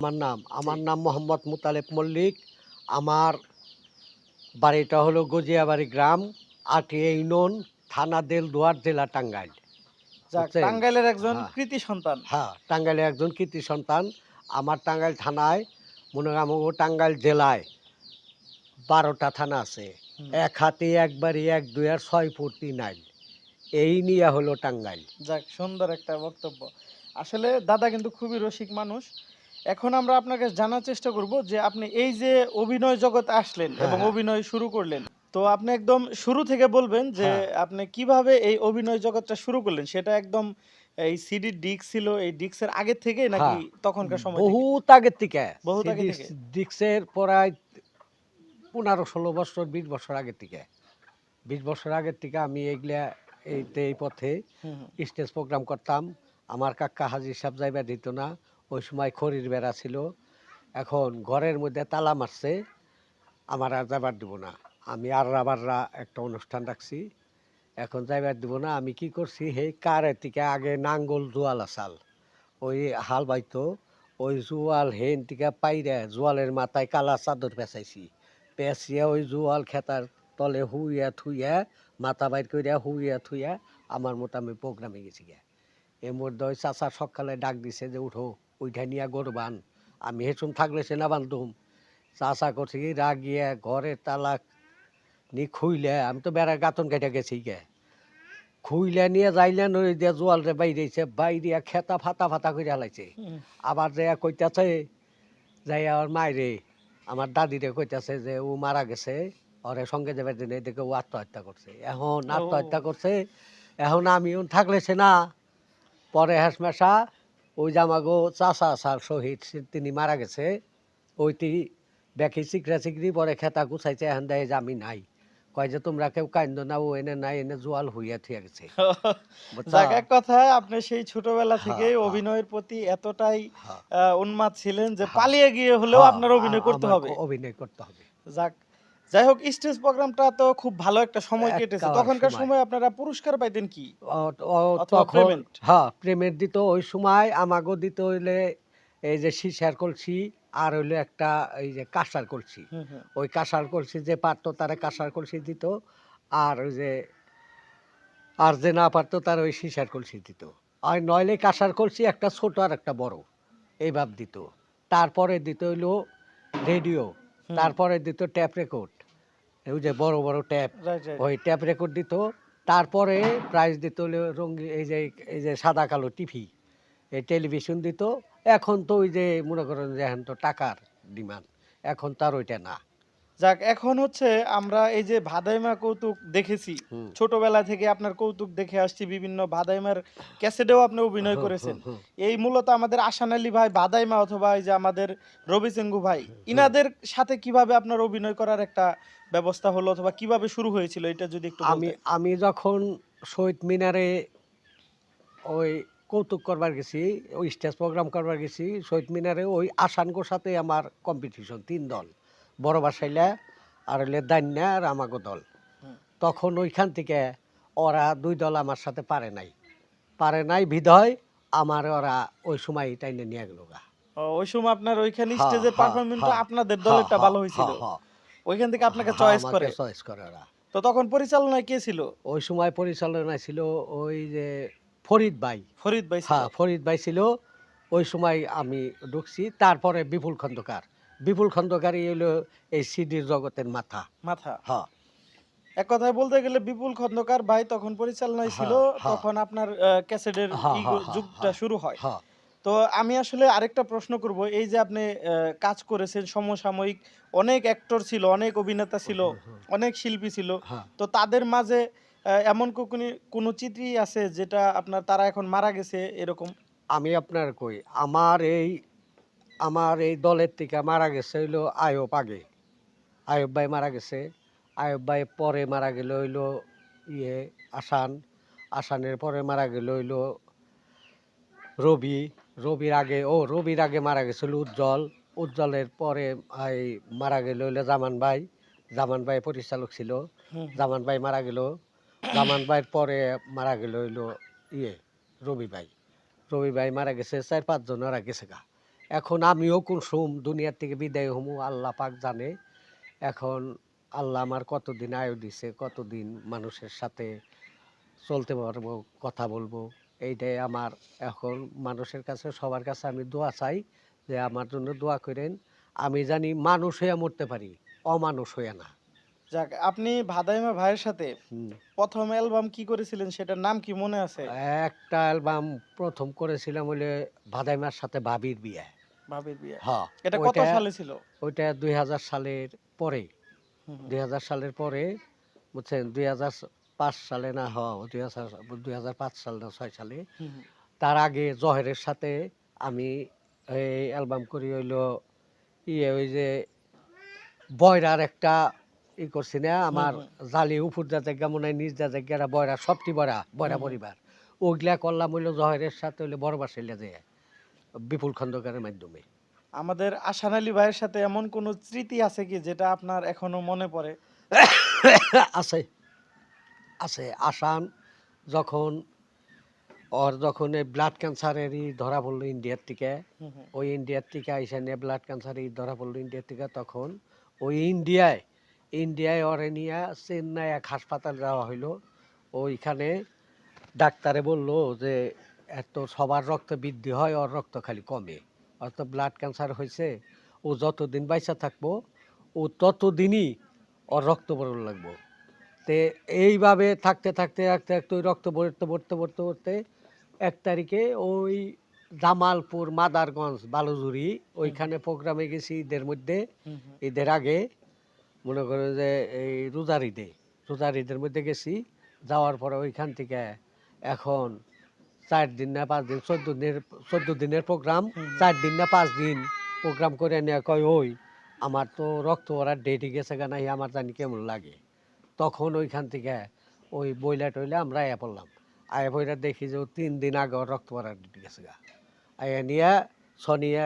আমার নাম। আমার নাম মোহাম্মদ মুতালেব মল্লিক। আমার বাড়িটা হলো গজিয়াবাড়ি গ্রাম আটিয়া ইউনিয়ন থানা দেলদুয়ার জেলা টাঙ্গাইল। টাঙ্গাইলের একজন হ্যাঁ। কৃতি সন্তান। হ্যাঁ টাঙ্গাইলের একজন কৃতি সন্তান। আমার টাঙ্গাইল থানায় মনে হয় আমাকে টাঙ্গাইল জেলায় বারোটা থানা আছে। এক হাতে একবারই এক দুই আর ছয় ফুট তিন আইল। এই নিয়ে হলো টাঙ্গাইল। যাক সুন্দর একটা বক্তব্য। আসলে দাদা কিন্তু খুবই রসিক মানুষ। এখন আমরা আপনাকে জানার চেষ্টা করব যে আপনি এই যে অভিনয় জগতে আসলেন হ্যাঁ, এবং হ্যাঁ। অভিনয় শুরু করলেন তো আপনি একদম শুরু থেকে বলবেন যে হ্যাঁ। আপনি কীভাবে এই অভিনয় জগৎটা শুরু করলেন সেটা একদম এই সিডি ডিক্স ছিল এই ডিক্সের আগে থেকে নাকি তখনকার সময় বহুত আগের থেকে বহুত আগে থেকে? ডিক্সের প্রায় পনেরো ষোলো বছর বিশ বছর আগের থেকে বিশ বছর আগের থেকে আমি এগুলা এইতে এই পথে। স্টেজ প্রোগ্রাম করতাম আমার কাকা হাজির সাহেব যাইবা দিত না ওই সময় খড়ির বেড়া ছিল। এখন ঘরের মধ্যে তালা মারছে। আমার আর যাবার দিব না। আমি আর রাবাররা একটা অনুষ্ঠান রাখছি। এখন যাইবার দিব না। আমি কি করছি? হে কারের থেকে আগে নাঙ্গল জোয়াল আসাল। ওই হাল বাইতো। ওই জোয়াল হেন থেকে পাইরে জোয়ালের মাথায় কালা চাদর পেঁচাইছি। পেঁচিয়া ওই জোয়াল খেতার তলে হুইয়া থুইয়া, মাথা বাইর কইরা হুইয়া থুইয়া, আমার মতো আমি প্রোগ্রামে গেছি গে এর মধ্যে ওই চাচা সকালে ডাক দিছে যে, উঠো। ওইটা নিয়ে গরু বান আমি হেসুম থাকলে সে না বান্ধুম চাচা করছে রাগিয়া ঘরে তালা নি খুইলে আমি তো বেড়ার গাতন কেটে গেছি গে। খুইলে নিয়ে যাইলেন ওই দিয়ে জোয়ালরে বাইরেছে বাইরিয়া খেতা ফাতা ফাতা করে হালাইছে আবার যে কইতাছে যাই আমার মায়েরে আমার দাদিরে কইতাছে যে ও মারা গেছে ওরে সঙ্গে যাবে দিনে দেখে ও আত্মহত্যা করছে। এখন আত্মহত্যা করছে এখন আমি থাকলে সে না। পরে হাসমেশা ওই যে আমাগো চাচা সার শহীদ তিনি মারা গেছে। ওইটি দেখি চিকরা চিকরি পরে খেতা গুছাইছে এখন দেয় যে আমি নাই। কয় যে তোমরা কেউ কান্দ না ও এনে নাই এনে জোয়াল হইয়া থিয়া গেছে? যাক এক কথায় আপনি সেই ছোটবেলা থেকে। অভিনয়ের প্রতি এতটাই উন্মাদ ছিলেন যে পালিয়ে গিয়ে হলেও আপনার অভিনয় করতে হবে। অভিনয় করতে হবে। যাক যাই হোক স্টেজ প্রোগ্রামটা তো খুব ভালো একটা সময় কেটেছে। তখনকার সময়। আপনারা পুরস্কার পাইতেন কি? তখন হ্যাঁ প্রেমের দিত ওই সময় আমাগো দিত হইলে এই যে সিসার কলসি আর হইলে একটা এই যে কাঁসার কলসি। ওই কাঁসার কলসি যে পারতো তারা কাঁসার কলসি দিত আর ওই যে আর যে না পারতো তার ওই সিসার কলসি দিত। আর নইলে কাঁসার কলসি একটা ছোট আর একটা বড় এইভাব দিত। তারপরে দিত হইল রেডিও তারপরে দিত ট্যাপ রেকর্ড। ওই যে বড় বড় ট্যাপ. ওই ট্যাপ রেকর্ড দিত। তারপরে প্রাইজ দিত রঙিন এই যে এই যে সাদা কালো টিভি এই টেলিভিশন দিত। এখন তো ওই যে মনে করেন যে এখন তো টাকার ডিমান্ড এখন তার ওইটা না। যাক এখন হচ্ছে আমরা এই যে ভাদাইমা কৌতুক দেখেছি। ছোটবেলা থেকে আপনার কৌতুক দেখে আসছি বিভিন্ন ভাদাইমার ক্যাসেটেও আপনি অভিনয় করেছেন। এই মূলত আমাদের আসান আলী ভাই ভাদাইমা অথবা এই যে আমাদের রবি সিংহু ভাই ইনাদের সাথে কীভাবে আপনার অভিনয় করার একটা ব্যবস্থা হলো অথবা কীভাবে শুরু হয়েছিল এটা যদি একটু আমি আমি যখন শহীদ মিনারে ওই কৌতুক করবার গেছি ওই স্টেজ প্রোগ্রাম করবার গেছি শহীদ মিনারে ওই আসানগোর সাথে আমার কম্পিটিশন তিন দল। বড় বাসাইলা আর হইলে দান্যা আর আমাগো দল। তখন ওইখান থেকে ওরা দুই দল আমার সাথে পারে নাই। পারে নাই বিধয় আমার ওরা ওই সময় টাইনে নিয়ে গেল গা। ওই সময় আপনার ওইখানে হ্যাঁ, স্টেজের হ্যাঁ, হ্যাঁ, আপনাদের দলেরটা হ্যাঁ, ভালো হয়েছিল। হ্যাঁ, হ্যাঁ। ওইখান থেকে আপনাকে চয়েস করে। চয়েস করে ওরা। তো তখন পরিচালনায় কে ছিল? ওই সময় পরিচালনায় ছিল ওই যে ফরিদ ভাই। ফরিদ ভাই হ্যাঁ ফরিদ ভাই ছিল। ওই সময় আমি ঢুকছি। তারপরে বিপুল খন্দকার। বিপুল খন্দকারী হলো এই সিডির জগতের মাথা। মাথা। হ্যাঁ এক কথায় বলতে গেলে বিপুল খন্দকার ভাই তখন পরিচালনায় ছিল। তখন আপনার ক্যাসেটের যুগটা। শুরু হয়। তো আমি আসলে আরেকটা প্রশ্ন করব এই যে আপনি কাজ করেছেন সমসাময়িক অনেক অ্যাক্টর ছিল অনেক অভিনেতা ছিল অনেক শিল্পী ছিল তো তাদের মাঝে এমন কোনো কোনো চিত্রই আছে যেটা আপনার তারা এখন মারা গেছে এরকম? আমি আপনার কই আমার এই আমার এই দলের থেকে মারা গেছে হইল আয়ব আগে। আয়ব ভাই মারা গেছে। আয়ব ভাই পরে মারা গেল হইল ইয়ে আসান। আসানের পরে মারা গেল হইল রবি। রবির আগে ও রবির আগে মারা গেছিল উজ্জ্বল। উজ্জ্বলের পরে এই মারা গেল হইল জামান ভাই। জামান ভাই পরিচালক ছিল। জামান ভাই মারা গেল। জামান ভাইয়ের পরে মারা গেল হইল ইয়ে রবি ভাই। রবি ভাই মারা গেছে চার পাঁচজন ওরা গেছে গা। এখন আমিও কোন সোম দুনিয়ার থেকে বিদায় হমু আল্লাহ পাক জানে। এখন আল্লাহ আমার কতদিন আয়ু দিছে কতদিন মানুষের সাথে চলতে পারব কথা বলব। এইটাই আমার এখন মানুষের কাছে সবার কাছে আমি দোয়া চাই যে আমার জন্য দোয়া করেন। আমি জানি মানুষ হয়ে মরতে পারি অমানুষ হয়ে না। যাক আপনি ভাদাইমা ভাইয়ের সাথে প্রথম অ্যালবাম কি করেছিলেন? সেটার নাম কি মনে আছে? একটা অ্যালবাম প্রথম করেছিলাম হলে ভাদাইমার সাথে ভাবির বিয়ে। ভাবির বিয়ে। হ্যাঁ। এটা কত সালে ছিল? ওইটা দুই হাজার সালের পরে। হুম। হুম। দুই হাজার সালের পরে বুঝছেন দুই হাজার পাঁচ সালে না হওয়া দুই হাজার দুই হাজার পাঁচ সাল না ছয় সালে। তার আগে জহেরের সাথে আমি এই অ্যালবাম করি হইল ইয়ে ওই যে বয়রার একটা ই করছি না আমার জালি উপর যা জায়গা মনে হয় নিজ যা জায়গা বয়রা সবটি বয়রা বয়রা। পরিবার। ওইগুলা করলাম হইল জহেরের সাথে হইলে বড় বাসাইলে যে বিপুল খন্দকারের মাধ্যমে। আমাদের আশান আলী ভাইয়ের সাথে এমন কোন স্মৃতি আছে কি যেটা আপনার এখনও মনে পড়ে? আছে। আছে। আসান যখন ওর যখন এই ব্লাড ক্যান্সারেরই ধরা পড়ল ইন্ডিয়ার থেকে। ওই ইন্ডিয়ার থেকে আইসা নিয়ে ব্লাড ক্যান্সারই ধরা পড়ল ইন্ডিয়ার থেকে তখন ওই ইন্ডিয়ায় ইন্ডিয়ায় ওরে নিয়ে চেন্নাই এক হাসপাতাল যাওয়া হইল। ওইখানে ডাক্তারে বলল যে এত সবার রক্ত বৃদ্ধি হয় ওর রক্ত খালি কমে। তো ব্লাড ক্যান্সার হয়েছে ও যতদিন বাইসা থাকব ও ততদিনই ওর রক্ত বরণ লাগবো। তে এইভাবে থাকতে থাকতে থাকতে থাকতে ওই রক্ত ভরতে ভরতে ভরতে ভরতে এক তারিখে ওই জামালপুর মাদারগঞ্জ বালুজুরি ওইখানে প্রোগ্রামে গেছি ঈদের মধ্যে। ঈদের আগে মনে করো যে এই রোজার ঈদে রোজার ঈদের মধ্যে গেছি। যাওয়ার পরে ওইখান থেকে এখন চার দিন না পাঁচ দিন চোদ্দ দিনের চোদ্দ দিনের প্রোগ্রাম চার দিন না পাঁচ দিন প্রোগ্রাম করে নিয়ে কয় ওই আমার তো রক্ত ওরা ডেটে গেছে গা নাই আমার জানি কেমন লাগে। তখন ওইখান থেকে ওই বইলা টইলে আমরা আয়া পড়লাম। আয়া বইটা দেখি যে তিন দিন আগে ওর রক্ত ওরা ডেটে গেছে গা। আয়া নিয়ে সনিয়া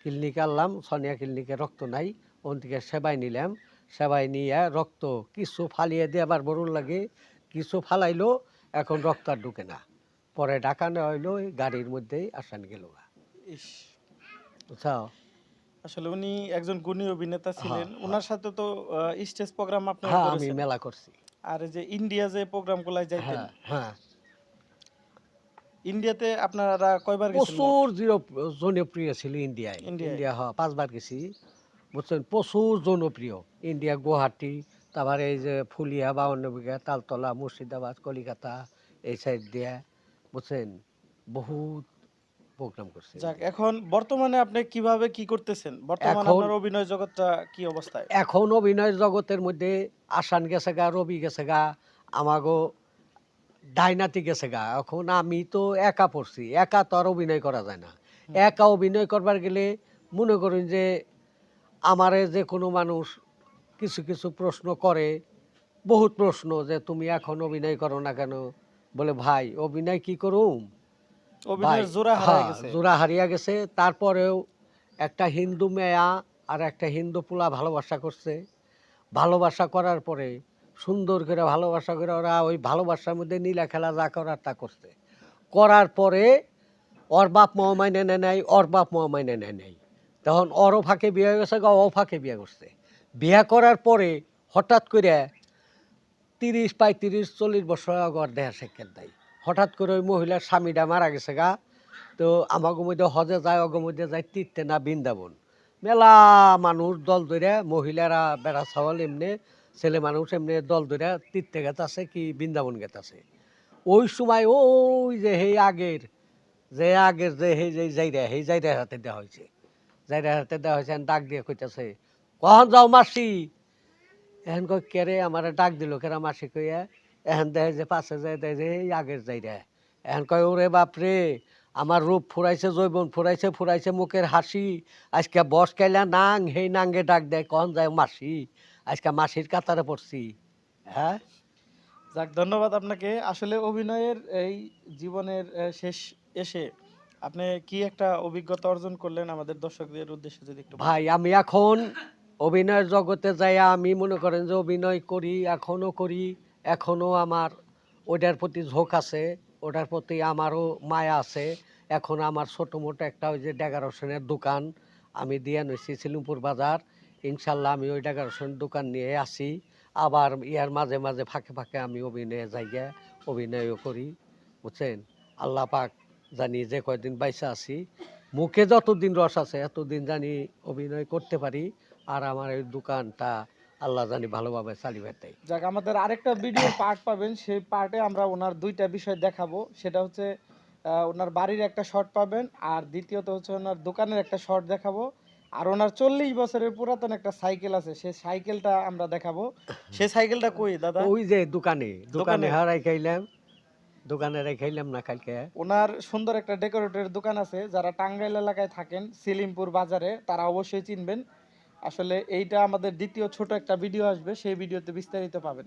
ক্লিনিকে আনলাম সনিয়া ক্লিনিকে রক্ত নাই ওন থেকে সেবাই নিলাম। সেবাই নিয়ে রক্ত কিছু ফালিয়ে দিয়ে আবার বরুণ লাগে কিছু ফালাইলো এখন রক্ত আর ঢুকে না। পরে ঢাকা নেওয়া হইল গাড়ির মধ্যেই আসান গেল ইস, বুঝছ আসলে উনি একজন গুণী অভিনেতা ছিলেন। হ্যাঁ, ওনার সাথে তো স্টেজ প্রোগ্রাম আপনি হ্যাঁ আমি মেলা করছি। আর যে ইন্ডিয়া যে প্রোগ্রামগুলাই যাইতেন। হ্যাঁ হ্যাঁ। ইন্ডিয়াতে আপনারা কয়বার গেছেন প্রচুর জনপ্রিয় ছিল ইন্ডিয়ায়। ইন্ডিয়ায়? ইন্ডিয়া হ্যাঁ পাঁচবার গেছি। বুঝছেন? প্রচুর জনপ্রিয়। ইন্ডিয়া গুয়াহাটি তারপরে এই যে ফুলিয়া বাউন্ন বিঘা তালতলা মুর্শিদাবাদ কলিকাতা এই সাইড দিয়ে। বুঝছেন বহুত প্রোগ্রাম করছে। যাক এখন বর্তমানে আপনি কীভাবে কি করতেছেন? বর্তমানে আপনার অভিনয় জগৎটা কি অবস্থায়? এখন অভিনয় জগতের মধ্যে আসান গেছে গা রবি গেছে গা আমাগো ডাইনাতি গেছে গা। এখন আমি তো একা পড়ছি একা তো আর অভিনয় করা যায় না। একা অভিনয় করবার গেলে মনে করুন যে আমারে যে কোনো মানুষ কিছু কিছু প্রশ্ন করে বহুত প্রশ্ন যে তুমি এখন অভিনয় করো না কেন? বলে ভাই অভিনয় কি করুম? জোড়া হারায় হ্যাঁ, গেছে। জোড়া হারিয়ে গেছে। তারপরেও একটা হিন্দু মেয়া আর একটা হিন্দু পোলা ভালোবাসা করছে। ভালোবাসা করার পরে সুন্দর করে ভালোবাসা করে ওরা ওই ভালোবাসার মধ্যে নীলা খেলা যা করার তা করছে। করার পরে ওর বাপ মা মাইনে নেয় নাই ওর বাপ মা মাইনে নেয় তখন ওরও ফাঁকে বিয়ে গেছে গা ও ফাঁকে বিয়ে করছে। বিয়ে করার পরে হঠাৎ করে তিরিশ, পঁয়ত্রিশ, চল্লিশ বছর আগর দেহা সেকেন্ড দেয়। হঠাৎ করে ওই মহিলার স্বামীটা মারা গেছে গা। তো আমাকে মধ্যে হজে যায়, অগ মধ্যে যায় তীর্থে না বৃন্দাবন। মেলা মানুষ দল ধরে মহিলারা বেড়া ছাওয়াল এমনি, ছেলে মানুষ এমনি দল ধরে তীর্থে গেতাছে কি বৃন্দাবন গেতাছে। ওই সময় ওই যে সেই আগের, যে আগের যে সেই যে যাইরা সেই যাইরার হাতে দেওয়া হয়েছে যাইরার হাতে দেওয়া হয়েছে ডাক দিয়ে কইতাছে, কখন যাও মাসি? এখন কই কেরে আমার ডাক দিল? কেরা মাসি কইয়া? এখন দেখে যে পাশে যায় দেখে যে এই আগের যাই রে। এখন কয় ওরে বাপরে আমার রূপ ফুরাইছে জৈবন ফুরাইছে ফুরাইছে মুখের হাসি। আজকে বস কাইলা নাং হেই নাঙ্গে ডাক দেয় কখন যায় মাসি? আজকে মাসির কাতারে পড়ছি। হ্যাঁ? যাক ধন্যবাদ আপনাকে। আসলে অভিনয়ের এই জীবনের শেষ এসে আপনি কি একটা অভিজ্ঞতা অর্জন করলেন আমাদের দর্শকদের উদ্দেশ্যে যদি একটু ভাই আমি এখন অভিনয়ের জগতে যাই আমি মনে করেন যে অভিনয় করি, এখনও করি, এখনও আমার ওটার প্রতি ঝোঁক আছে, ওটার প্রতি আমারও মায়া আছে। এখন আমার ছোট মোটো একটা ওই যে ডেগারোশনের দোকান আমি দিয়ে নইছি সিলিমপুর বাজার। ইনশাল্লাহ আমি ওই ডেগারোশনের দোকান নিয়ে আসি। আবার ইয়ার মাঝে মাঝে ফাঁকে ফাঁকে আমি অভিনয়ে যাইয়া অভিনয়ও করি, বুঝছেন? আল্লাহ পাক জানি যে কয়দিন বাইসা আছি, মুখে যতদিন রস আছে এতদিন জানি অভিনয় করতে পারি। আর আমার এই দোকানটা আল্লাহ জানি ভালোভাবে চালিয়ে দেয়। যাক আমাদের আরেকটা ভিডিও পার্ট পাবেন সেই পার্টে আমরা ওনার দুইটা বিষয় দেখাবো। সেটা হচ্ছে ওনার বাড়ির একটা শর্ট পাবেন আর দ্বিতীয়ত হচ্ছে ওনার দোকানের একটা শর্ট দেখাবো। আর ওনার চল্লিশ বছরের পুরাতন একটা সাইকেল আছে সেই সাইকেলটা আমরা দেখাবো। সেই সাইকেলটা কই দাদা? ওই যে দোকানে দোকানে? হারাই খাইলাম দোকানে খাইলাম না কালকে। ওনার সুন্দর একটা ডেকোরেটের দোকান আছে যারা টাঙ্গাইল এলাকায় থাকেন সিলিমপুর বাজারে তারা অবশ্যই চিনবেন। আসলে এইটা আমাদের দ্বিতীয় ছোট একটা ভিডিও আসবে সেই ভিডিওতে বিস্তারিত পাবেন।